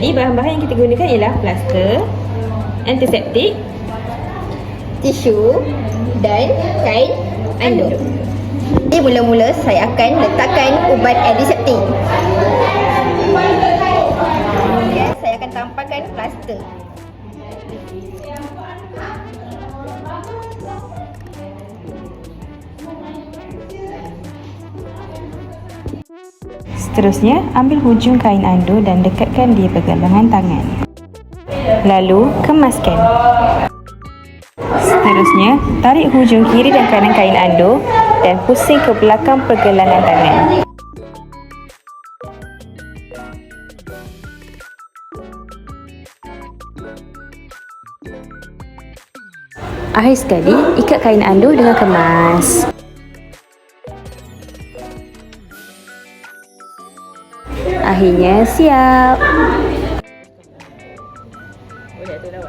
Jadi bahan-bahan yang kita gunakan ialah plaster, antiseptik, tisu dan kain anduk. Jadi mula-mula saya akan letakkan ubat antiseptik. Tampakkan plaster. Seterusnya, ambil hujung kain ando dan dekatkan di pergelangan tangan. Lalu, kemaskan. Seterusnya, tarik hujung kiri dan kanan kain ando dan pusing ke belakang pergelangan tangan. Akhir sekali, ikat kain andu dengan kemas. Akhirnya siap. Boleh tu.